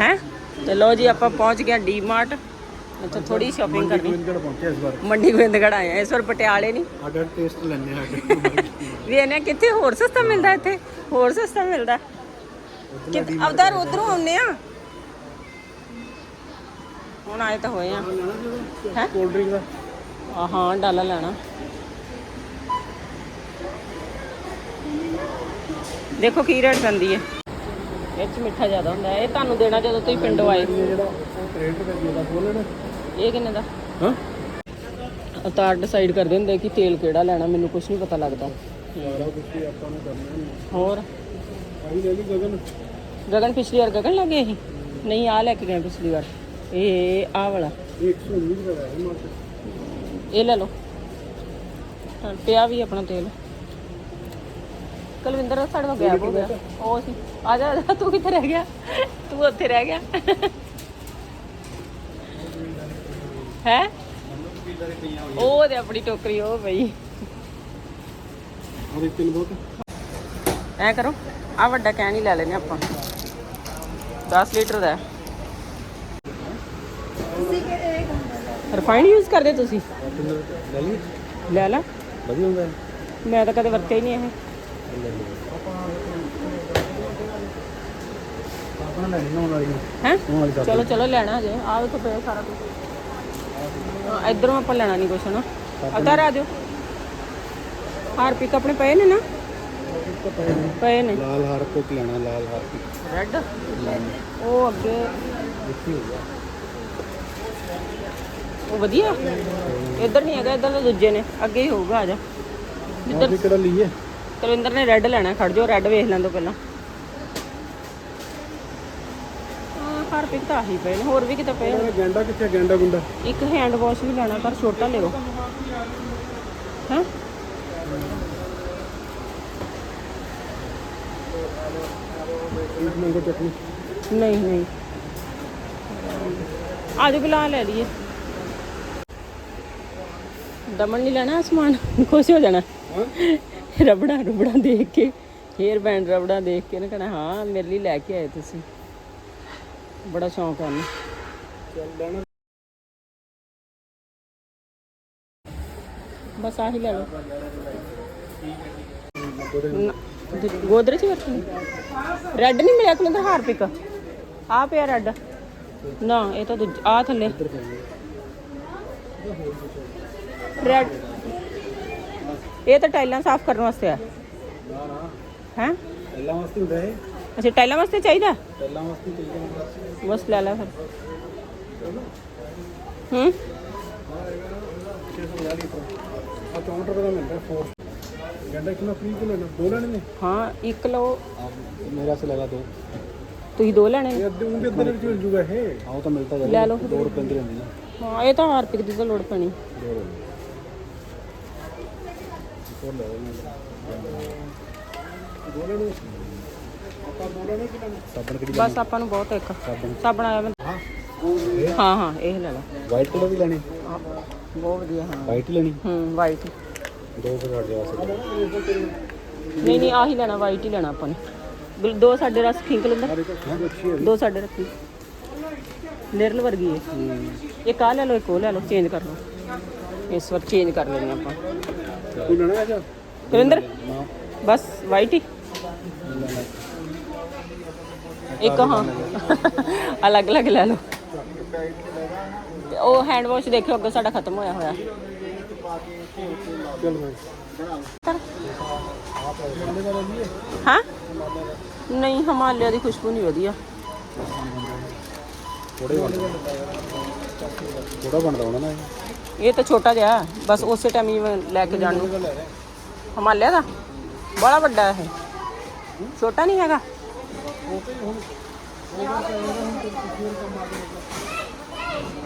ਹੈ? ਤੇ ਲੋ ਜੀ ਆਪਾਂ ਪਹੁੰਚ ਗਏ ਡੀ ਮਾਰਟ। ਇੱਥੇ ਥੋੜੀ ਸ਼ਾਪਿੰਗ ਕਰਨੀ। ਗੋਬਿੰਦਗੜ ਪਹੁੰਚੇ ਇਸ ਵਾਰ। ਮੰਡੀ ਗੋਬਿੰਦਗੜ੍ਹ ਆਏ ਆ ਇਸ ਵਾਰ ਪਟਿਆਲੇ ਨਹੀਂ। ਸਾਡਾ ਟੇਸਟ ਲੈਣੇ ਸਾਡੇ ਵੀ ਇਹਨੇ ਕਿੱਥੇ ਹੋਰ ਸਸਤਾ ਮਿਲਦਾ ਇੱਥੇ? ਹੋਰ ਸਸਤਾ ਮਿਲਦਾ। ਕਿ ਅਵਤਾਰ ਉਧਰੋਂ ਆਉਨੇ ਆ ਹੁਣ ਆਏ ਤਾਂ ਹੋਏ ਆ ਹੈ? ਕੋਲਡ ਡਰਿੰਕ ਦਾ। ਆ ਹਾਂ ਡਾਲਾ ਲੈਣਾ। ਦੇਖੋ ਕੀ ਰੇਟ ਪੈਂਦੀ ਹੈ। ਇਹ ਚ ਮਿੱਠਾ ਜ਼ਿਆਦਾ ਹੁੰਦਾ ਹੈ। ਇਹ ਤੁਹਾਨੂੰ ਦੇਣਾ ਜਦੋਂ ਤੁਸੀਂ ਪਿੰਡੋਂ ਆਏ। ਇਹ ਜਿਹੜਾ ਉਹ 63 ਰੁਪਏ ਦਾ? ਬੋਲਣ ਇਹ ਕਿੰਨੇ ਦਾ ਹਾਂ ਅਵਤਾਰ ਡਿਸਾਈਡ ਕਰਦੇ ਹੁੰਦੇ ਕਿ ਤੇਲ ਕਿਹੜਾ ਲੈਣਾ ਮੈਨੂੰ ਕੁਝ ਨਹੀਂ ਪਤਾ ਲੱਗਦਾ। ਸਾਰਾ ਕੁਝ ਆਪਾਂ ਨੂੰ ਕਰਨਾ ਹੈ ਹੋਰ? ਆਹੀ ਲੈ ਲਈ ਗਗਨ ਗਗਨ ਪਿਛਲੀ ਵਾਰ ਗਗਨ ਲੱਗੇ ਸੀ? ਨਹੀਂ ਆ ਲੈ ਕੇ ਗਏ ਪਿਛਲੀ ਵਾਰ। ਇਹ ਆ ਵਾਲਾ। ਇਹ 119 ਰੁਪਏ ਦਾ ਹੈ ਮਾਰਕੀਟ ਇਹ ਲੈ ਲਓ। ਹਾਂ, ਪਿਆ ਵੀ ਆਪਣਾ ਤੇਲ। ਕੁਲਵਿੰਦਰ ਦਾ ਸਾਡੇ ਕੋਲ ਗੈਪ ਹੋ ਗਿਆ। ਉਹ ਸੀ। ਆ ਜਾ ਆ ਜਾ, ਤੂੰ ਕਿੱਥੇ ਰਹਿ ਗਿਆ? ਤੂੰ ਉੱਥੇ ਰਹਿ ਗਿਆ। ਹੈ? ਉਹ ਤੇ ਆਪਣੀ ਟੋਕਰੀ ਉਹ ਪਈ ਔਰ ਤਿੰਨ ਬਹੁਤ। ਐ ਕਰੋ ਆ ਵੱਡਾ ਕੈਨ ਹੀ ਲੈ ਲੈਨੇ ਆਪਾਂ। 10 ਲੀਟਰ ਦਾ। ਰਿਫਾਈਨਡ ਯੂਜ਼ ਕਰਦੇ ਤੁਸੀਂ? ਲੈ ਲਈ। ਲੈ ਲੈ। ਵਧੀਆ ਹੁੰਦਾ। ਹੈ ਮੈਂ ਤਾਂ ਕਦੇ ਵਰਤਿਆ ਹੀ ਨਹੀਂ ਇਹ। ਆਪਣਾ ਲੈ ਲਈ। ਨੌਨ ਵਾਲੀ ਹੈ? ਨੌਨ ਵਾਲੀ ਚਲੋ ਚਲੋ ਲੈਣਾ ਜੇ। ਆ ਵੇਖੋ ਪਿਆ ਸਾਰਾ ਕੁਝ ਇੱਧਰੋਂ ਆਪਾਂ ਲੈਣਾ ਨਹੀਂ ਕੁਛ ਨਾ। ਅਵਤਾਰ ਆ ਜਾਓ। ਹਾਰਪਿਕ ਆਪਣੇ ਪਏ ਨੇ ਨਾ? ਪਏ ਨੇ। ਲਾਲ ਹਾਰਪਿਕ ਲੈਣਾ ਲਾਲ ਹਾਰਪਿਕ। ਰੈੱਡ ਉਹ ਅੱਗੇ। ਵਧੀਆ। ਇੱਧਰ ਨਹੀਂ ਹੈਗਾ ਇੱਧਰ ਤਾਂ ਦੂਜੇ ਨੇ। ਅੱਗੇ ਹੀ ਹੋਊਗਾ ਆ ਜਾ। ਜਿੱਧਰ ਇਹ ਕਿਹੜਾ ਲਈਏ? ਕੁਲਵਿੰਦਰ ਨੇ ਰੈੱਡ ਲੈਣਾ ਖੜ ਜਾਓ ਰੈੱਡ ਵੇਖ ਲੈਂਦੋ ਪਹਿਲਾਂ ਹਾਂ ਹਾਰਪਿਕ ਤਾਂ ਆਹੀ ਪਏ ਨੇ ਹੋਰ ਵੀ ਕਿਤੇ ਪਏ ਨੇ। ਗੈਂਡਾ ਕਿੱਥੇ ਗੈਂਡਾ ਗੁੰਡਾ? ਇੱਕ ਹੈਂਡ ਵਾਸ਼ ਵੀ ਲੈਣਾ ਪਰ ਛੋਟਾ ਲਿਓ। ਹਾਂ? ਮੰਗੋ ਚਟਨੀ ਨਹੀਂ ਨਹੀਂ। ਆਜੋ ਬਿਲਾ ਲੈ ਲਈਏ। ਦਮਨ ਨਹੀਂ ਲੈਣਾ ਸਮਾਨ ਖੁਸ਼ ਹੋ ਜਾਣਾ। ਰਬੜਾ ਰਬੜਾ ਦੇਖ ਕੇ ਹੇਅਰ ਬੈਂਡ ਰਬੜਾ ਦੇਖ ਕੇ ਨਾ ਕਹਣਾ ਹਾਂ ਮੇਰੇ ਲਈ ਲੈ ਕੇ ਆਏ ਤੁਸੀਂ। ਬੜਾ ਸ਼ੌਂਕ ਹੈ ਉਹਨੂੰ। ਚੱਲ ਲੈਣਾ ਬਸ ਆਹੀ ਲੈ ਲਓ। ਨਾ, ਤੇ ਗੋਦਰੇ ਚ ਵਰਤਣੀ ਰੈੱਡ ਨਹੀਂ ਮਿਲਿਆ ਕੋਲ ਹਾਰਪਿਕ? ਆ ਪਿਆ ਰੈੱਡ ਨਾ ਇਹ ਤਾਂ ਦੂਜ ਆ ਥੱਲੇ। ਰੈੱਡ ਇਹ ਤਾਂ ਟਾਈਲਾਂ ਸਾਫ਼ ਕਰਨ ਵਾਸਤੇ ਆ। ਹੈ? ਪਹਿਲਾਂ ਵਾਸਤੇ ਹੁੰਦਾ ਇਹ ਅੱਛਾ ਟਾਈਲਾਂ ਵਾਸਤੇ ਚਾਹੀਦਾ? ਪਹਿਲਾਂ ਵਾਸਤੇ ਚਾਹੀਦਾ ਬਸ ਲੈ ਲੈ ਫਿਰ। ਹੂੰ? 650 ਲੀਟਰ ਆ 64 ਰੁਪਏ ਦਾ ਮਿਲਦਾ ਫੋਰ ਗੰਡਾ ਕਿੰਨਾ ਫ੍ਰੀ ਕਿ ਲੈਣਾ ਦੋ ਲੈਣੇ ਨੇ ਹਾਂ ਇੱਕ ਲਓ। ਮੇਰਾ ਸੇ ਲੈ ਲਾ ਦੋ। ਤੁਸੀਂ ਦੋ ਲੈਣੇ ਨੇ? ਇਹ ਅੱਧੇ ਉਹਦੇ ਅੰਦਰ ਵਿੱਚ ਮਿਲ ਜੂਗਾ ਇਹ। ਆਹ ਤਾਂ ਮਿਲਦਾ ਜਾਂਦਾ ਲੈ ਲਓ ਦੋ ਰੁਪਏ ਦੀ ਰਹਿੰਦੀ ਨਾ ਹਾਂ ਇਹ ਤਾਂ ਹਾਰਪਿਕ ਦੀ ਤਾਂ ਲੋੜ ਪੈਣੀ। ਦੋ ਰੁਪਏ ਹੋਰ ਲੈ ਲਓ ਦੋ ਲੈਣੇ ਆਪਾਂ ਦੋ ਲੈਣੇ ਕਿ ਸਾਬਣ ਕਿਹੜੀ ਬਸ ਆਪਾਂ ਨੂੰ ਬਹੁਤ ਇੱਕ। ਸਾਬਣ। ਆਇਆ ਮੈਂ। ਹਾਂ। ਹਾਂ ਇਹ ਲੈ ਲਾ। ਵਾਈਟ ਕਲਰ ਦੀ ਲੈਣੀ? ਬਹੁਤ ਵਧੀਆ ਹਾਂ। ਵਾਈਟ ਲੈਣੀ? ਹੂੰ ਵਾਈਟ ਦੋ ਹਟ ਜਾ ਸਕਦੇ। ਨਹੀਂ ਨਹੀਂ ਆਹੀ ਲੈਣਾ ਵਾਈਟ ਹੀ ਲੈਣਾ ਆਪਾਂ ਨੇ। ਦੋ ਸਾਡੇ ਰਸ ਖਿੰਕ ਲੈਂਦਾ। ਦੋ ਸਾਡੇ ਰੱਖੀ ਨਿਰਲ ਵਰਗੀ ਹੈ। ਇੱਕ ਆ ਲੈ ਲਓ ਇੱਕ ਉਹ ਲੈ ਲਓ ਚੇਂਜ ਕਰ ਲਓ। ਇਸ ਵਾਰ ਚੇਂਜ ਕਰ ਲੈਣੀ ਆਪਾਂ। ਕੋਈ ਲੈਣਾ ਹੈ ਕੁਲਿੰਦਰ ਬਸ ਵਾਈਟ ਹੀ। ਇੱਕ ਹਾਂ। ਅਲੱਗ ਅਲੱਗ ਲੈ ਲਓ। ਤੇ ਉਹ ਹੈਂਡ ਵਾਸ਼ ਦੇਖਿਓ ਅੱਗੇ ਸਾਡਾ ਖਤਮ ਹੋਇਆ ਹੋਇਆ। ਹਾਂ? ਨਹੀਂ ਹਿਮਾਲਿਆ ਦੀ ਖੁਸ਼ਬੂ ਨਹੀਂ ਵਧੀਆ। ਥੋੜੇ ਬਣਦਾ। ਥੋੜਾ ਬਣਦਾ ਹੋਣਾ ਨਾ ਇਹ। ਤਾਂ ਛੋਟਾ ਜਿਹਾ ਬਸ ਉਸੇ ਟਾਈਮ ਹੀ ਲੈ ਕੇ ਜਾਣ ਨੂੰ। ਹਿਮਾਲਿਆ ਦਾ? ਬੜਾ ਵੱਡਾ ਹੈ ਇਹ। ਛੋਟਾ ਨਹੀਂ ਹੈਗਾ?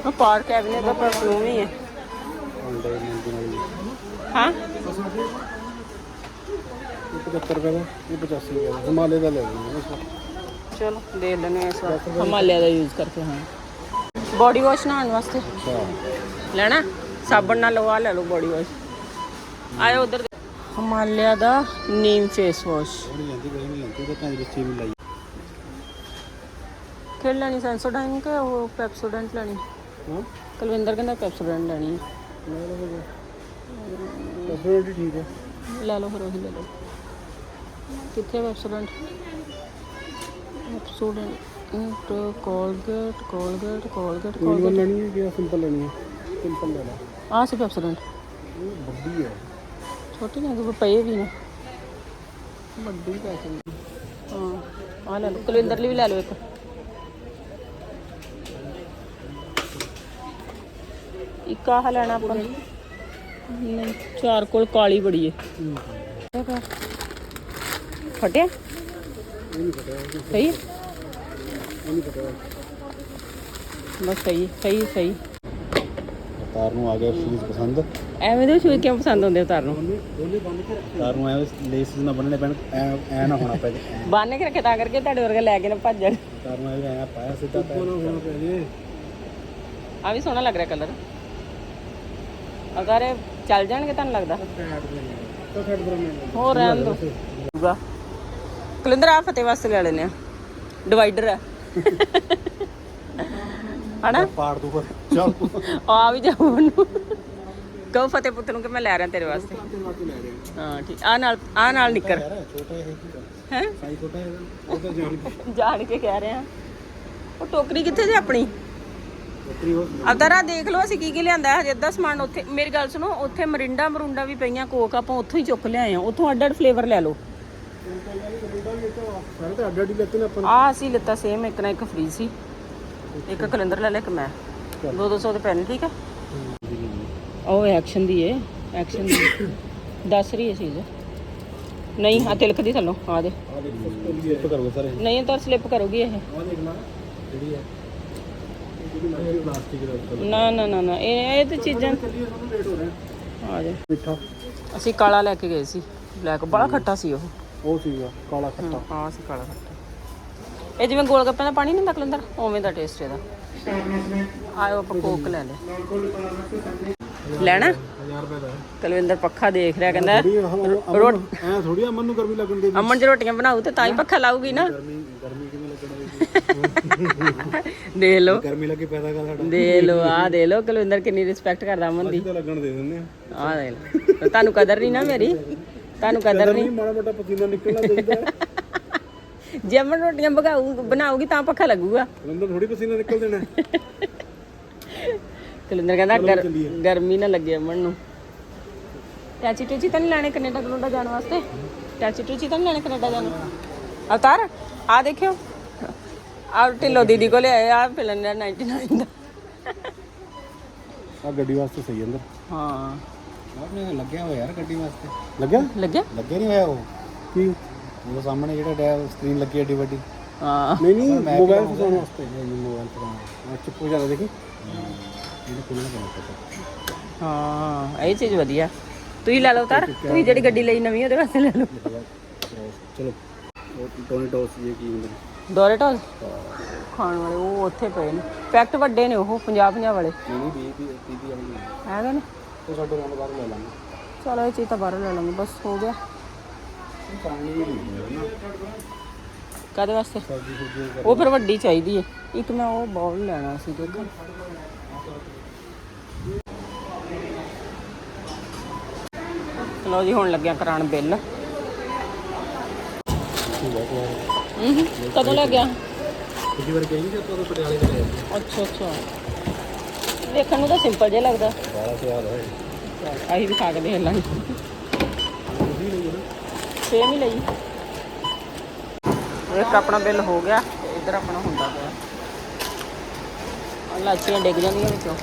ਉਹ ਪਾਰਕ ਐਵਨੇ ਦਾ ਪਰਫਿਊਮ ਹੀ ਹੈ ਹਾਂ ਇਹ 75 ਰੁਪਏ ਦਾ ਇਹ 85 ਰੁਪਏ ਦਾ ਹਿਮਾਲੇ ਦਾ ਲੈ ਲੈਣਾ ਚਲੋ ਦੇਖ ਲੈਣੇ ਇਸ ਵਾਰ। ਹਿਮਾਲਿਆ ਦਾ ਯੂਜ਼ ਕਰਕੇ ਹਾਂ। ਬੋਡੀ ਵਾਸ਼ ਨਹਾਉਣ ਵਾਸਤੇ? ਲੈਣਾ? ਸਾਬਣ ਨਾਲ ਲਵਾ ਲੈ ਲਓ ਬੋਡੀ ਵਾਸ਼ ਆਇਓ ਉਧਰ ਹਿਮਾਲਿਆ ਦਾ ਨੀਮ ਫੇਸ ਵਾਸ਼ ਥੋੜੀ ਲੈਂਦੀ ਕੋਈ ਨਹੀਂ ਲੈਂਦੀ ਤਾਂ ਭੈਣ ਬੱਚੇ ਵੀ ਲਾਈ ਕਿਹੜੀ ਲੈਣੀ? ਸੈਂਸੋਡਾਈਨ ਕਿ ਉਹ ਪੈਪਸੋਡੈਂਟ ਲੈਣੀ? ਹਾਂ? ਕੁਲਵਿੰਦਰ ਕਹਿੰਦਾ ਪੈਪਸੋਡੈਂਟ ਲੈਣੀ ਹੈ। ਲੈ ਲਓ ਫਿਰ। ਪੈਪਸੋਡੈਂਟ ਠੀਕ ਹੈ ਲੈ ਲਓ ਫਿਰ ਉਹੀ ਲੈ ਲਓ। ਕਿੱਥੇ Pepsodent Pepsodent Colgate Colgate Colgate ਕੋਈ ਕੋਲਗੇਟ। ਲੈਣੀ ਹੈ ਕਿ ਸਿੰਪਲ ਲੈਣੀ ਹੈ ਸਿੰਪਲ ਲੈ ਲਾ। ਆਹ ਸੀ ਪੈਪਸੋਡੈਂਟ ਇਹ ਵੱਡੀ ਹੈ ਛੋਟੀ ਨਾ ਕਿ ਪਏ ਵੀ ਨੇ। ਵੱਡੀ ਪੈ ਜਾਂਦੀ ਹਾਂ ਆਹ ਲੈ ਲਓ। ਕੁਲਵਿੰਦਰ ਲਈ ਵੀ ਲੈ ਲਓ ਇੱਕ। ਇੱਕ ਆਹ ਲੈਣਾ ਆਪਾਂ। ਨੇ ਨਹੀਂ ਚਾਰ ਕੋਲ ਕਾਲੀ ਬੜੀ ਏ। ਇਹ ਪਿਆ। ਫਟਿਆ? ਇਹ ਨਹੀਂ ਪਤਾ ਇਹ ਸਹੀ? ਹੈ? ਨਹੀਂ ਪਤਾ ਬਸ ਸਹੀ ਸਹੀ ਸਹੀ। ਤਾਰ ਨੂੰ ਆ ਗਿਆ ਸ਼ੂਜ਼ ਪਸੰਦ। ਐਵੇਂ ਦੇ ਸ਼ੂਜ਼ ਕਿਉਂ ਪਸੰਦ ਹੁੰਦੇ ਉਤਾਰ ਨੂੰ? ਉਹਨੇ ਬੰਦ ਕੇ ਰੱਖਿਆ ਤਾਰ ਨੂੰ ਐਵੇਂ ਲੇਸ ਨਾ ਬੰਨਣੇ ਪੈਣ ਐ ਐ ਨਾ ਹੋਣਾ ਪੈ ਜੇ। ਬੰਨ ਕੇ ਰੱਖੇ ਤਾਂ ਕਰਕੇ ਤੁਹਾਡੇ ਵਰਗੇ ਲੈ ਕੇ ਨਾ ਭੱਜਣ। ਤਾਰ ਨੂੰ ਐਵੇਂ ਐ ਪਾਇਆ ਸਿੱਧਾ ਪੈਰ। ਹੋਣਾ ਪੈ ਜੇ ਆ ਵੀ ਸੋਹਣਾ ਲੱਗ ਰਿਹਾ ਕਲਰ ਅਗਰ ਇਹ ਚੱਲ ਜਾਣਗੇ ਤੁਹਾਨੂੰ ਲੱਗਦਾ? ਹੋਰ ਰਹਿਣ ਦੋ। ਹੋਊਗਾ। ਕਲਿੰਦਰ ਆ ਫਤਿਹ ਵਾਸਤੇ ਲੈ ਲੈਨੇ ਆ। ਡਿਵਾਈਡਰ ਆ। ਹਨਾ? ਪਾੜ ਦੂਗਾ। ਚੱਲ। ਤੂੰ ਆ ਵੀ ਜਾਊ ਉਹਨੂੰ ਕਹੋ ਫਤਿਹ ਪੁੱਤ ਨੂੰ ਕਿ ਮੈਂ ਲੈ ਰਿਹਾ ਤੇਰੇ ਵਾਸਤੇ। ਹਾਂ ਠੀਕ। ਆ ਨਾਲ ਆ ਨਾਲ ਨਿੱਕਰ। ਛੋਟਾ ਇਹ ਕੀ ਹੈ? ਸਾਈ ਛੋਟਾ ਹੈ ਉਹ ਤਾਂ ਜਾਣ ਕੇ। ਕਹਿ ਰਹੇ। ਆ ਉਹ ਟੋਕਰੀ ਕਿੱਥੇ ਜੇ ਆਪਣੀ? ਅਵਤਾਰਾ ਦੇਖ ਲਓ ਅਸੀਂ ਕੀ ਕੀ ਲਿਆਂਦਾ ਹਜੇ ਅੱਧਾ ਸਮਾਨ ਉੱਥੇ ਮੇਰੀ ਗੱਲ ਸੁਣੋ ਉੱਥੇ ਮਰਿੰਡਾ ਮਰੁੰਡਾ ਵੀ ਪਈਆਂ ਕੋਕ ਆਪਾਂ ਉੱਥੋਂ ਹੀ ਚੁੱਕ ਲਿਆਏ ਆ ਉੱਥੋਂ ਅੱਡ ਅੱਡ ਫਲੇਵਰ ਲੈ ਲਓ। ਆ ਅਸੀਂ ਲਿੱਤਾ ਸੇਮ ਇੱਕ ਨਾ ਇੱਕ ਫ੍ਰੀ ਸੀ। ਇੱਕ ਕੈਲੰਡਰ ਲੈ ਲਿਆ ਇੱਕ ਮੈਂ। ਦੋ ਦੋ ਸੌ ਦੇ ਪੈਨ ਠੀਕ ਹੈ। ਉਹ ਐਕਸ਼ਨ ਦੀ ਏ ਐਕਸ਼ਨ ਦੀ। ਦੱਸ ਰਹੀ ਹੈ ਚੀਜ਼। ਨਹੀਂ ਆ ਤਿਲਕ ਦੀ ਥੱਲੋਂ ਆ ਦੇ। ਆ ਦੇਖ ਸਲਿੱਪ ਕਰੋਗੇ ਸਾਰੇ। ਨਹੀਂ ਤਾਂ ਸਲਿੱਪ ਕਰੂਗੀ ਇਹ। ਆ ਦੇਖ ਲਾ ਜਿਹੜੀ ਹੈ ਜਿਹੜੀ ਮੈਂ ਪਲਾਸਟਿਕ ਦੇ ਉੱਪਰ ਨਾ ਨਾ ਨਾ ਨਾ ਇਹ ਇਹ ਤੇ ਚੀਜ਼ਾਂ ਆ ਜਾ। ਮਿੱਠਾ ਅਸੀਂ ਕਾਲਾ ਲੈ ਕੇ ਗਏ ਸੀ ਬਲੈਕ ਬੜਾ ਖੱਟਾ ਸੀ ਉਹ। ਉਹ ਸੀਗਾ ਕਾਲਾ ਖੱਟਾ। ਹਾਂ ਸੀ ਕਾਲਾ ਖੱਟਾ। ਇਹ ਜਿਵੇਂ ਗੋਲ ਗੱਪਿਆਂ ਦਾ ਪਾਣੀ ਨਹੀਂ ਹੁੰਦਾ ਕਲੰਦਰ ਉਵੇਂ ਦਾ ਟੇਸਟ ਇਹਦਾ। ਆਇਓ ਆਪਾਂ ਕੋਕ ਲੈ ਲੈ ਲੈਣਾ? 1000 ਰੁਪਏ ਦਾ ਕਲਵਿੰਦਰ ਪੱਖਾ ਦੇਖ ਰਿਹਾ ਕਹਿੰਦਾ ਥੋੜੀ ਅਮਨ ਨੂੰ ਗਰਮੀ ਲੱਗਣ ਦੇ ਅਮਨ ਜੇ ਰੋਟੀਆਂ ਬਣਾਉ ਤੇ ਤਾਂ ਹੀ ਪੱਖਾ ਲਾਊਗੀ ਨਾ। ਗਰਮੀ ਗਰਮੀ ਦੇ ਲਓ। ਗਰਮੀ ਲੱਗੇ ਪੈਦਾ ਕਰ ਸਾਡਾ। ਦੇ ਲਓ ਆ ਦੇ ਲਓ ਕਲਵਿੰਦਰ ਕਿੰਨੀ ਰਿਸਪੈਕਟ ਕਰਦਾ ਅਮਨ ਦੀ ਤਾਂ ਲੱਗਣ ਦੇ ਦਿੰਦੇ ਆ। ਆ ਦੇ ਲਓ। ਤੁਹਾਨੂੰ ਕਦਰ ਨਹੀਂ ਨਾ ਮੇਰੀ? ਤੁਹਾਨੂੰ ਕਦਰ ਨਹੀਂ? ਮਾੜਾ ਮੋਟਾ ਪਸੀਨਾ ਨਿਕਲਣਾ ਚਾਹੀਦਾ ਜੇ ਅਮਨ ਰੋਟੀਆਂ ਬਗਾਊ ਬਣਾਉਗੀ ਤਾਂ ਪੱਖਾ ਲੱਗੂਗਾ। ਅੰਦਰ ਥੋੜੀ ਪਸੀਨਾ ਨਿਕਲ ਦੇਣਾ ਕਲਿੰਦਰ ਕਹਿੰਦਾ ਗਰ- ਗਰਮੀ ਨਾ ਲੱਗੇ ਅਮਨ ਨੂੰ। ਟੈਚੀ ਟੂਚੀ ਤਾਂ ਨਹੀਂ ਲੈਣੇ ਕੈਨੇਡਾ ਕਨੂਡਾ ਜਾਣ ਵਾਸਤੇ? ਟੈਚੀ ਟੂਚੀ ਤਾਂ ਨਹੀਂ ਲੈਣੇ ਕੈਨੇਡਾ ਜਾਣ? ਅਵਤਾਰ ਆ ਦੇਖਿਓ। ਆ ਢਿੱਲੋ ਦੀਦੀ ਕੋਲੇ ਆਏ ਆ ਫਿਲਨ ਦਾ 99 ਦਾ। ਆ ਗੱਡੀ ਵਾਸਤੇ ਸਹੀ ਅੰਦਰ। ਹਾਂ। ਆਪਣੇ ਲੱਗਿਆ ਹੋਇਆ ਯਾਰ ਗੱਡੀ ਵਾਸਤੇ। ਲੱਗਿਆ? ਲੱਗਿਆ? ਲੱਗਿਆ ਨਹੀਂ ਹੋਇਆ ਉਹ। ਕੀ? ਉਹ ਸਾਹਮਣੇ ਜਿਹੜਾ ਡੈਵ ਸਕਰੀਨ ਲੱਗੀ ਏਡੀ ਵੱਡੀ। ਹਾਂ। ਨਹੀਂ ਨਹੀਂ ਮੋਬਾਈਲ ਫਸਾਉਣ ਵਾਸਤੇ। ਮੋਬਾਈਲ ਫਸਾਉਣ ਚੁੱਪ ਹੋ ਜਾ ਦੇਖੀ। ਇਹਨੂੰ ਕੋਈ ਨਾ ਪਤਾ। ਹਾਂ ਇਹ ਚੀਜ਼ ਵਧੀਆ। ਤੁਸੀਂ ਲੈ ਲਓ ਅਵਤਾਰ ਤੁਸੀਂ ਜਿਹੜੀ ਗੱਡੀ ਲਈ ਨਵੀਂ ਉਹਦੇ ਵਾਸਤੇ ਲੈ ਲਓ। ਚਲੋ। ਉਹ ਟੋਨੀ ਟੋਸ ਇਹ ਕੀ ਹੁੰਦਾ? ਡੋਰੇਟੋਸ ਖਾਣ ਵਾਲੇ ਉਹ ਉੱਥੇ ਪਏ ਨੇ। ਪੈਕਟ ਵੱਡੇ ਨੇ ਉਹ 50 50 ਵਾਲੇ। ਨਹੀਂ ਨਹੀਂ 20 30 30 ਵਾਲੀ ਹੈਗੇ ਨੇ ਤੇ ਸਾਡੇ ਨਾਲ ਬਾਹਰ ਲੈ ਲਾਂਗੇ। ਚਲੋ ਇਹ ਚੀਜ਼ ਤਾਂ ਬਾਹਰੋਂ ਲੈ ਲਾਂਗੇ ਬਸ ਹੋ ਗਿਆ। ਪਾਣੀ ਵੀ ਨਹੀਂ ਹੈ ਕਾਦੇ ਵਾਸਤੇ? ਉਹ ਫਿਰ ਵੱਡੀ ਚਾਹੀਦੀ ਹੈ ਇੱਕ ਮੈਂ ਉਹ ਬਾਉਲ ਲੈਣਾ ਸੀ ਦੇਖੋ। ਚਲੋ ਜੀ ਹੁਣ ਲੱਗਿਆ ਕਰਾਉਣ ਬਿੱਲ। ਹੂੰ ਕਦੋਂ ਲੈ ਗਿਆ? ਕਿੰਨੀ ਵਾਰ ਕਿ ਆਪਾਂ ਤਾਂ ਪਟਿਆਲੇ ਦੇ ਲੈ ਅੱਛਾ ਅੱਛਾ। ਦੇਖਣ ਨੂੰ ਤਾਂ ਸਿੰਪਲ ਜਿਹਾ ਲੱਗਦਾ। 12000 ਹੈ ਆਹੀ ਵੀ ਖਾ ਕੇ ਦੇਖ ਲਾਂਗੇ। ਸੇਮ ਹੀ ਲਈ। ਇੱਕ ਆਪਣਾ ਬਿੱਲ ਹੋ ਗਿਆ ਤੇ ਇਧਰ ਆਪਣਾ ਹੁੰਦਾ ਪਿਆ। ਲਾਚੀਆਂ ਡਿੱਗ ਜਾਂਦੀਆਂ ਵਿੱਚੋਂ।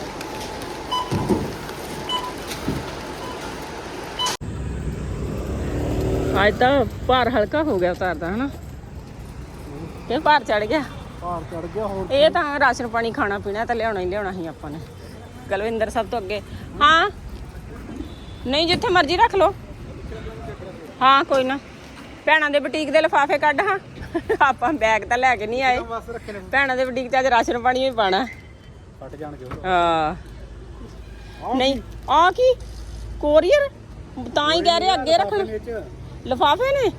ਅੱਜ ਤਾਂ ਭਾਰ ਹਲਕਾ ਹੋ ਗਿਆ ਉਤਾਰ ਦਾ ਹਨਾ? ਇਹ ਭਾਰ ਚੜ ਗਿਆ? ਭਾਰ ਚੜ ਗਿਆ ਹੋਰ ਇਹ ਤਾਂ ਰਾਸ਼ਨ ਪਾਣੀ ਖਾਣਾ ਪੀਣਾ ਤਾਂ ਲਿਆਉਣਾ ਹੀ ਲਿਆਉਣਾ ਸੀ ਆਪਾਂ ਨੇ। ਕਲਵਿੰਦਰ ਸਭ ਤੋਂ ਅੱਗੇ। ਹਾਂ। ਨਹੀਂ ਜਿੱਥੇ ਮਰਜ਼ੀ ਰੱਖ ਲਓ। ਹਾਂ ਕੋਈ ਨਾ। ਭੈਣਾਂ ਦੇ ਬੁਟੀਕ ਦੇ ਲਿਫਾਫੇ ਕੱਢ ਹਾਂ। ਆਪਾਂ ਬੈਗ ਤਾਂ ਲੈ ਕੇ ਨਹੀਂ ਆਏ। ਭੈਣਾਂ ਦੇ ਬੁਟੀਕ ਤੇ ਅੱਜ ਰਾਸ਼ਨ ਪਾਣੀ ਹੀ ਪਾਣਾ ਫਟ ਜਾਣਗੇ ਹਾਂ। ਨਹੀਂ ਆ ਕੀ? ਕੋਰੀਅਰ? ਤਾਂ ਹੀ ਕਹਿ ਰਹੇ ਅੱਗੇ ਰੱਖਣ। ਲਿਫਾਫੇ ਨੇ?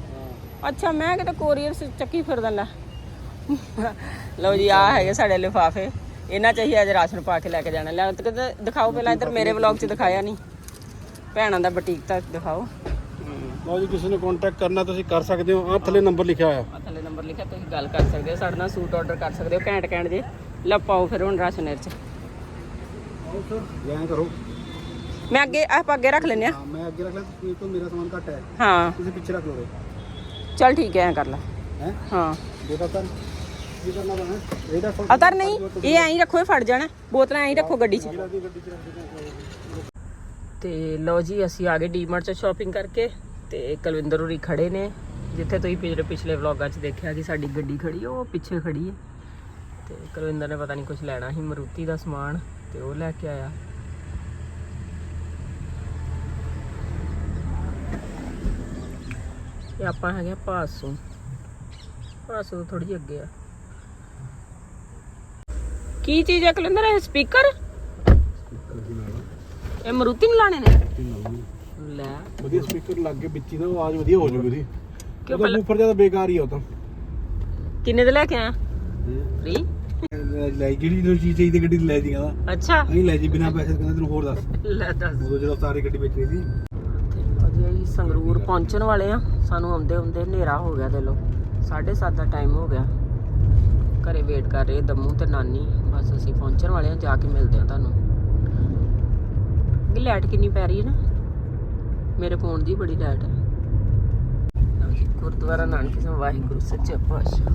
ਅੱਛਾ ਮੈਂ ਕਿਤੇ ਕੋਰੀਅਰ ਚੱਕੀ ਫਿਰਦਾ ਲੈ। ਲਓ ਜੀ ਆ ਹੈਗੇ ਸਾਡੇ ਲਿਫਾਫੇ। ਇਹਨਾਂ ਚ ਅਸੀਂ ਅੱਜ ਰਾਸ਼ਨ ਪਾ ਕੇ ਲੈ ਕੇ ਜਾਣਾ। ਲੈ ਦਿਖਾਓ ਪਹਿਲਾਂ ਇੱਧਰ ਮੇਰੇ ਵਲੌਗ ਚ ਦਿਖਾਇਆ ਨਹੀਂ। ਭੈਣਾਂ ਦਾ ਬੁਟੀਕ ਤਾਂ ਦਿਖਾਓ। ਲਓ ਜੀ ਕਿਸੇ ਨੇ ਕੰਟੈਕਟ ਕਰਨਾ ਤੁਸੀਂ ਕਰ ਸਕਦੇ ਹੋ। ਆਹ ਥੱਲੇ ਨੰਬਰ ਲਿਖਿਆ ਹੋਇਆ। ਆ ਥੱਲੇ ਨੰਬਰ ਲਿਖਿਆ ਤੁਸੀਂ ਗੱਲ ਕਰ ਸਕਦੇ ਹੋ। ਸਾਡੇ ਨਾਲ ਸੂਟ ਆਰਡਰ ਕਰ ਸਕਦੇ ਹੋ। ਘੈਂਟ ਘੈਂਟ ਜੇ। ਲੈ ਪਾਓ ਫਿਰ ਹੁਣ ਰਾਸ਼ਨ ਚ। ਆਓ ਸਰ ਜੈਂ ਕਰੋ। ਮੈਂ ਅੱਗੇ ਆਪਾਂ ਅੱਗੇ ਰੱਖ ਲੈਨੇ ਆ ਹਾਂ ਮੈਂ ਅੱਗੇ ਰੱਖ ਲਾਂ ਤੁਸੀਂ ਤੋਂ ਮੇਰਾ ਸਮਾਨ ਘੱਟ ਹੈ। ਹਾਂ। ਤੁਸੀਂ ਪਿੱਛੇ ਰੱਖ ਲਓਗੇ ਚਲ ਠੀਕ ਹੈ ਐ ਕਰ ਲੈ। ਹੈ? ਹਾਂ। ਦੇਖਾ ਤਾਂ ਕੀ ਨਹੀਂ, ਇਹ ਐਂ ਹੀ ਰੱਖੋ, ਇਹ ਫੜ ਜਾਣਾ। ਬੋਤਲਾਂ ਐਂ ਹੀ ਰੱਖੋ ਗੱਡੀ 'ਚ। ਤੇ ਲਓ ਜੀ, ਅਸੀਂ ਆ ਗਏ ਡੀਮਾਰਟ 'ਚ ਸ਼ਾਪਿੰਗ ਕਰਕੇ ਤੇ ਕੁਲਵਿੰਦਰ ਹੋਰੀ ਖੜੇ ਨੇ, ਜਿੱਥੇ ਤੁਸੀਂ ਪਿਛਲੇ ਪਿਛਲੇ ਵਲੌਗਾਂ 'ਚ ਦੇਖਿਆ ਕਿ ਸਾਡੀ ਗੱਡੀ ਖੜੀ ਉਹ ਪਿੱਛੇ ਖੜੀ ਹੈ ਤੇ ਕੁਲਵਿੰਦਰ ਨੇ ਪਤਾ ਨਹੀਂ ਕੁਝ ਲੈਣਾ ਸੀ, ਮਰੂਤੀ ਦਾ ਸਮਾਨ ਤੇ ਉਹ ਲੈ ਕੇ ਆਇਆ। ਇਹ ਆਪਾਂ ਹੈਗੇ ਆ ਪਾਸੋਂ। ਪਾਸੋਂ ਥੋੜੀ ਜਿਹੀ ਅੱਗੇ ਆ। ਕੀ ਚੀਜ਼ ਹੈ ਕੁਲਵਿੰਦਰ ਇਹ ਸਪੀਕਰ? ਇਹ ਮਰੂਤੀ ਨੂੰ ਲਾਣੇ ਨੇ? ਲੈ। ਵਧੀਆ ਸਪੀਕਰ ਲੱਗ ਕੇ ਵਿੱਚ ਹੀ ਨਾ ਆਵਾਜ਼ ਵਧੀਆ ਹੋ ਜੂਗੀ ਉਹਦੀ। ਕਿਉਂ ਪਹਿਲਾਂ ਬੂਫਰ ਜ਼ਿਆਦਾ ਬੇਕਾਰ ਹੀ ਆ ਉਹ ਤਾਂ। ਕਿੰਨੇ ਦੇ ਲੈ ਕੇ ਆਇਆ? ਫ੍ਰੀ? ਲੈ ਜਿਹੜੀ ਜੋ ਚੀਜ਼ ਚਾਹੀਦੀ ਗੱਡੀ ਲੈ ਜੀ ਕਹਿੰਦਾ। ਅੱਛਾ। ਨਹੀਂ ਲੈ ਜੀ ਬਿਨਾ ਪੈਸੇ ਕਹਿੰਦਾ ਤੈਨੂੰ ਹੋਰ ਦੱਸ। ਲੈ ਦੱਸ। ਉਦੋਂ ਜਦੋਂ ਸਾਰੀ ਗੱਡੀ ਵੇਚਣੀ ਸੀ। ਅਜੇ ਅਸੀਂ ਸੰਗਰੂਰ ਪਹੁੰਚਣ ਵਾਲੇ ਆ। ਸਾਨੂੰ ਆਉਂਦੇ ਆਉਂਦੇ ਹਨੇਰਾ ਹੋ ਗਿਆ ਦੇ ਲੋ 7:30 ਦਾ ਟਾਈਮ ਹੋ ਗਿਆ। ਘਰੇ ਵੇਟ ਕਰ ਰਹੇ ਦਮੂ ਤੇ ਨਾਨੀ। ਬਸ ਅਸੀਂ ਪਹੁੰਚਣ ਵਾਲੇ ਆ ਜਾ ਕੇ ਮਿਲਦੇ ਆ ਤੁਹਾਨੂੰ। ਇਹ ਲਾਈਟ ਕਿੰਨੀ ਪੈ ਰਹੀ ਹੈ ਨਾ? ਮੇਰੇ ਫੋਨ ਦੀ ਬੜੀ ਲਾਈਟ ਹੈ। ਗੁਰਦੁਆਰਾ ਨਾਨਕ ਸਾਹਿਬ ਵਾਹਿਗੁਰੂ ਸੱਚੇ ਪਾਤਸ਼ਾਹ।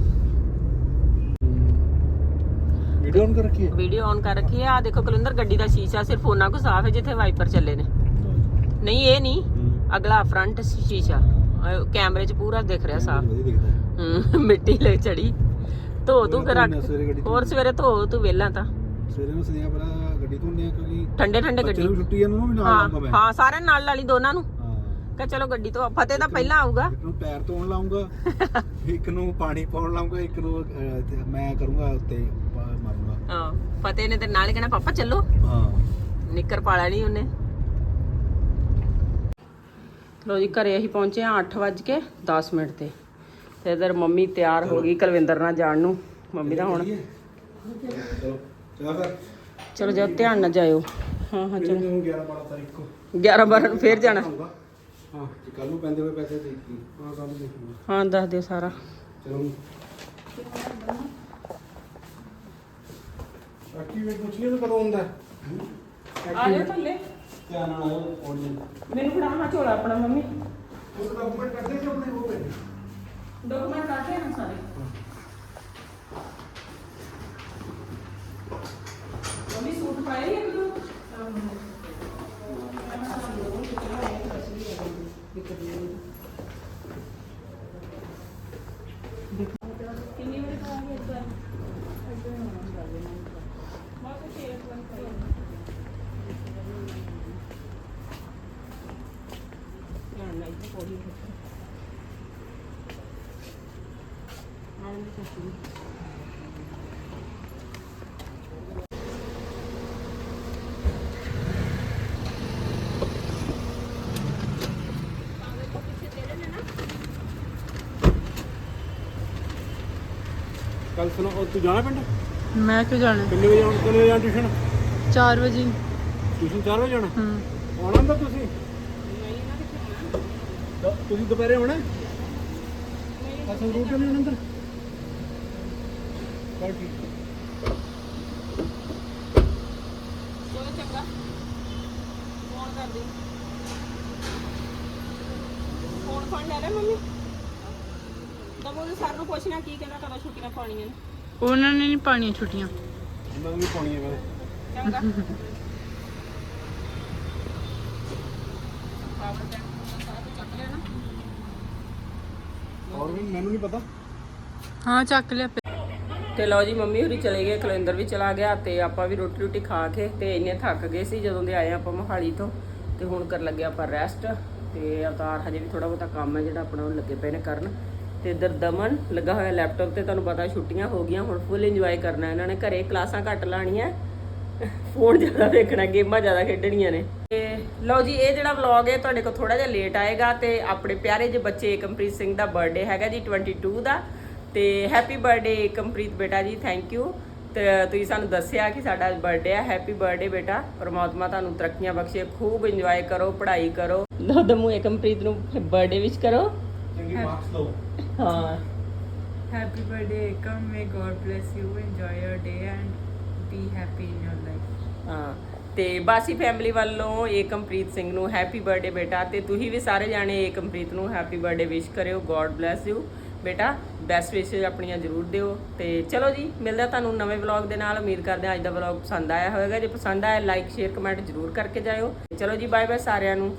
ਵੀਡੀਓ ਔਨ ਕਰ ਰੱਖੀ ਹੈ? ਵੀਡੀਓ ਔਨ ਕਰ ਰੱਖੀ ਹੈ। ਆ ਦੇਖੋ ਕੁਲਿੰਦਰ ਗੱਡੀ ਦਾ ਸ਼ੀਸ਼ਾ ਸਿਰਫ ਉਹਨਾਂ ਕੋ ਸਾਫ਼ ਹੈ ਜਿੱਥੇ ਵਾਈਪਰ ਚੱਲੇ ਨੇ। ਨਹੀਂ ਇਹ ਨਹੀਂ। ਅਗਲਾ ਫਰੰਟ ਸ਼ੀਸ਼ਾ। ਕੈਮਰੇ 'ਚ ਪੂਰਾ ਦਿਖ ਰਿਹਾ ਸਾਫ਼। ਮਿੱਟੀ ਲੈ ਚੜੀ। ਧੋ ਤੂੰ ਸਵੇਰੇ ਗੱਡੀ ਹੋਰ ਸਵੇਰੇ ਧੋ ਤੂੰ ਵੇਲਾ ਤਾਂ। ਸਵੇਰੇ ਨੂੰ ਸਦੀਆਂ ਪਹਿਲਾਂ ਗੱਡੀ ਧੋਣੇ ਆ ਕਿਉਂਕਿ ਠੰਡੇ ਠੰਡੇ ਬੱਚੇ ਗੱਡੀ। ਨੂੰ ਛੁੱਟੀ ਆ ਨੂੰ ਵੀ ਨਾਲ ਹਾਂ ਲਾਉਂਗਾ ਮੈਂ। ਹਾਂ ਸਾਰਿਆਂ ਨਾਲ ਵਾਲੀ ਦੋਨਾਂ ਨੂੰ। ਹਾਂ। ਕਹ ਚਲੋ ਗੱਡੀ ਤੋਂ ਫਤਿਹ ਤਾਂ ਪਹਿਲਾਂ ਆਊਗਾ। ਇੱਕ ਨੂੰ ਪੈਰ ਧੋਣ ਲਾਉਂਗਾ ਇੱਕ ਨੂੰ ਪਾਣੀ ਪਾਉਣ ਲਾਉਂਗਾ ਇੱਕ ਨੂੰ ਅਹ, ਤੇ ਮੈਂ ਕਰੂੰਗਾ ਉੱਤੇ ਪਾ- ਮਾਰੂੰਗਾ। ਹਾਂ ਫਤਿਹ ਨੇ ਤੇ ਨਾਲ ਹੀ ਕਹਿਣਾ ਪਾਪਾ ਚੱਲੋ। ਹਾਂ। ਨਿੱਕਰ ਪਾ ਲੈਣੀ ਉਹਨੇ। ਲੋ ਜੀ ਘਰੇ ਅਸੀਂ ਪਹੁੰਚੇ ਆ 8 ਵਜ ਕੇ 10 ਮਿੰਟ ਤੇ। ਤੇ ਇਧਰ ਮੰਮੀ ਤਿਆਰ ਹੋ ਗਈ ਕੁਲਵਿੰਦਰ ਨਾਲ ਜਾਣ ਨੂੰ। ਮੰਮੀ ਦਾ ਹੁਣ। ਚਲੋ ਜਾਓ ਧਿਆਨ ਨਾਲ ਜਾਇਓ। ਹਾਂ ਹਾਂ ਚਲੋ। ਮੈਨੂੰ 11 12 ਤਾਰੀਖ ਕੋ। 11 12 ਨੂੰ ਫੇਰ ਜਾਣਾ। ਹਾਂ ਜੇ ਕੱਲ ਨੂੰ ਪੈਂਦੇ ਹੋਏ ਪੈਸੇ ਦੇ ਦਿੱਤੀ ਹਾਂ ਕੱਲ ਨੂੰ ਦੇਖੂੰਗਾ ਹਾਂ ਦੱਸ ਦਿਓ ਸਾਰਾ। ਚਲੋ। ਐਕਟੀਵੇਟ ਪੁੱਛ ਲਿਓ ਕਦੋਂ ਹੁੰਦਾ ਆ ਜਾਓ ਥੱਲੇ। ਧਿਆਨ ਨਾਲ ਆਇਓ ਮੈਨੂੰ ਫੜਾ ਝੋਲਾ ਆਪਣਾ ਮੰਮੀ। ਉਹ ਡਾਕੂਮੈਂਟ ਕਰਦੇ ਕਿ ਆਪਣੇ ਉਹ ਪਏ ਡਾਕੂਮੈਂਟ ਕਾਟੇ ਹਨ ਸਾਰੇ ਮੰਮੀ ਸੂਟ ਪਾਏ ਹੀ ਇੱਕ ਦੋ ਕਿੰਨੀ ਵਾਰੀ ਪਾਵਾਂਗੇ ਇਸ ਵਾਰ ਬਸ ਛੇ ਵਾਰ ਪਾਈ ਨਾ ਨਾ ਇਹ ਕੋਈ ਆਨੰਦ ਚੱਕੀ ਕੱਲ ਸੁਣੋ ਉਹ ਤੂੰ ਜਾਣਾ ਪਿੰਡ? ਮੈਂ ਕਿਉਂ ਜਾਣਾ? ਕਿੰਨੇ ਵਜੇ ਆਉਣ ਕਿੰਨੇ ਵਜੇ ਜਾਣਾ ਟਿਊਸ਼ਨ? 4 ਵਜੇ। ਟਿਊਸ਼ਨ 4 ਵਜੇ ਜਾਣਾ ਹੂੰ। ਆਉਣਾ ਹੁੰਦਾ ਤੁਸੀਂ? ਤਾਂ ਤੁਸੀਂ ਦੁਪਹਿਰੇ ਆਉਣਾ? ਅੱਛਾ ਰੂਟ ਨਹੀਂ ਆਉਣਾ ਅੰਦਰ? ਚੱਲ ਠੀਕ ਚਲੋ ਚੰਗਾ। ਫੋਨ ਕਰ ਦੇ ਫੋਨ ਫੜ ਲੈ ਲੈ ਮੰਮੀ। ਦਮੋ ਦੇ ਸਰ ਨੂੰ ਪੁੱਛਣਾ ਕੀ ਕਹਿੰਦਾ ਕਦੋਂ ਛੁੱਟੀਆਂ ਪਾਉਣੀਆਂ ਨੇ। ਉਹਨਾਂ ਨੇ ਨਹੀਂ ਪਾਣੀਆਂ ਛੁੱਟੀਆਂ। ਮੈਂ ਵੀ ਪਾਉਣੀ ਹੈ ਮੈਂ ਚੰਗਾ। ਪਾਪਾ ਚੱਕ ਲੈਣਾ ਔਰ ਵੀ ਮੈਨੂੰ ਨਹੀਂ ਪਤਾ। ਹਾਂ ਚੱਕ ਲਿਆ। ਤੇ ਲਓ ਜੀ, ਮੰਮੀ ਹੋਰੀ ਚਲੇ ਗਏ ਕਲਿੰਦਰ ਵੀ ਚਲਾ ਗਿਆ ਤੇ ਆਪਾਂ ਵੀ ਰੋਟੀ ਰੋਟੀ ਖਾ ਕੇ ਤੇ ਇੰਨੇ ਥੱਕ ਗਏ ਸੀ ਜਦੋਂ ਦੇ ਆਏ ਆਪਾਂ ਮੋਹਾਲੀ ਤੋਂ ਤੇ ਹੁਣ ਕਰ ਲੱਗੇ ਆਪਾਂ ਰੈਸਟ ਤੇ ਅਵਤਾਰ ਹਜੇ ਵੀ ਥੋੜਾ ਬਹੁਤਾ ਕੰਮ ਹੈ ਜਿਹੜਾ ਆਪਣਾ ਉਹ ਲੱਗੇ ਪਏ ਨੇ ਕਰਨ ਤੇ ਇਧਰ ਦਮਨ ਲੱਗਾ ਹੋਇਆ ਲੈਪਟਾਪ ਤੇ, ਤੁਹਾਨੂੰ ਪਤਾ ਛੁੱਟੀਆਂ ਹੋ ਗਈਆਂ, ਹੁਣ ਫੁੱਲ ਇੰਜੋਏ ਕਰਨਾ ਇਹਨਾਂ ਨੇ, ਘਰੇ ਕਲਾਸਾਂ ਘੱਟ ਲਾਣੀਆਂ ਫੋਨ ਜ਼ਿਆਦਾ ਦੇਖਣਾ ਗੇਮਾਂ ਜ਼ਿਆਦਾ ਖੇਡਣੀਆਂ ਨੇ। ਤੇ ਲਓ ਜੀ, ਇਹ ਜਿਹੜਾ ਵਲੌਗ ਹੈ, ਤੁਹਾਡੇ ਕੋਲ ਥੋੜਾ ਜਿਹਾ ਲੇਟ ਆਏਗਾ ਤੇ ਆਪਣੇ ਪਿਆਰੇ ਜਿਹੇ ਬੱਚੇ ਏਕਮਪ੍ਰੀਤ ਸਿੰਘ ਦਾ ਬਰਥਡੇ ਹੈਗਾ ਜੀ 22 ਦਾ। ਤੇ ਹੈਪੀ ਬਰਥਡੇ ਏਕਮਪ੍ਰੀਤ ਬੇਟਾ ਜੀ ਥੈਂਕ ਯੂ ਤੇ ਤੁਸੀਂ ਸਾਨੂੰ ਦੱਸਿਆ ਕਿ ਸਾਡਾ ਅੱਜ ਬਰਥਡੇ ਹੈ ਹੈਪੀ ਬਰਥਡੇ ਬੇਟਾ। ਪਰਮਾਤਮਾ ਤੁਹਾਨੂੰ ਤਰੱਕੀਆਂ ਬਖਸ਼ੇ ਖੂਬ ਇੰਜੋਏ ਕਰੋ ਪੜ੍ਹਾਈ ਕਰੋ। ਦਮੂ ਏਕਮਪ੍ਰੀਤ ਨੂੰ ਬਰਥਡੇ ਵਿਸ਼ ਕਰੋ। ਚੰਗੀ ਮਾਰਕਸ ਲਓ। ਹਾਂ। Happy birthday Ekam may God bless you enjoy your day and be happy in your life ਹਾਂ। ਤੇ ਬਾਸੀ ਫੈਮਿਲੀ ਵੱਲੋਂ ਏਕਮਪ੍ਰੀਤ ਸਿੰਘ ਨੂੰ ਹੈਪੀ ਬਰਥਡੇ ਬੇਟਾ। ਤੇ ਤੁਸੀਂ ਵੀ ਸਾਰੇ ਜਾਣੇ ਏਕਮਪ੍ਰੀਤ ਨੂੰ ਹੈਪੀ ਬਰਥਡੇ ਵਿਸ਼ ਕਰਿਓ ਗੋਡ ਬlesਸ ਯੂ ਬੇਟਾ ਬੈਸਟ ਵਿਸ਼ੇਸ ਆਪਣੀਆਂ ਜ਼ਰੂਰ ਦਿਓ। ਤੇ ਚਲੋ ਜੀ, ਮਿਲਦਾ ਤੁਹਾਨੂੰ ਨਵੇਂ ਵਲੌਗ ਦੇ ਨਾਲ। ਉਮੀਦ ਕਰਦੇ ਹਾਂ ਅੱਜ ਦਾ ਵਲੌਗ ਪਸੰਦ ਆਇਆ ਹੋਵੇਗਾ। ਜੇ ਪਸੰਦ ਆਇਆ ਲਾਈਕ ਸ਼ੇਅਰ ਕਮੈਂਟ ਜ਼ਰੂਰ ਕਰਕੇ ਜਾਇਓ। ਚਲੋ ਜੀ ਬਾਏ ਬਾਏ ਸਾਰਿਆਂ ਨੂੰ।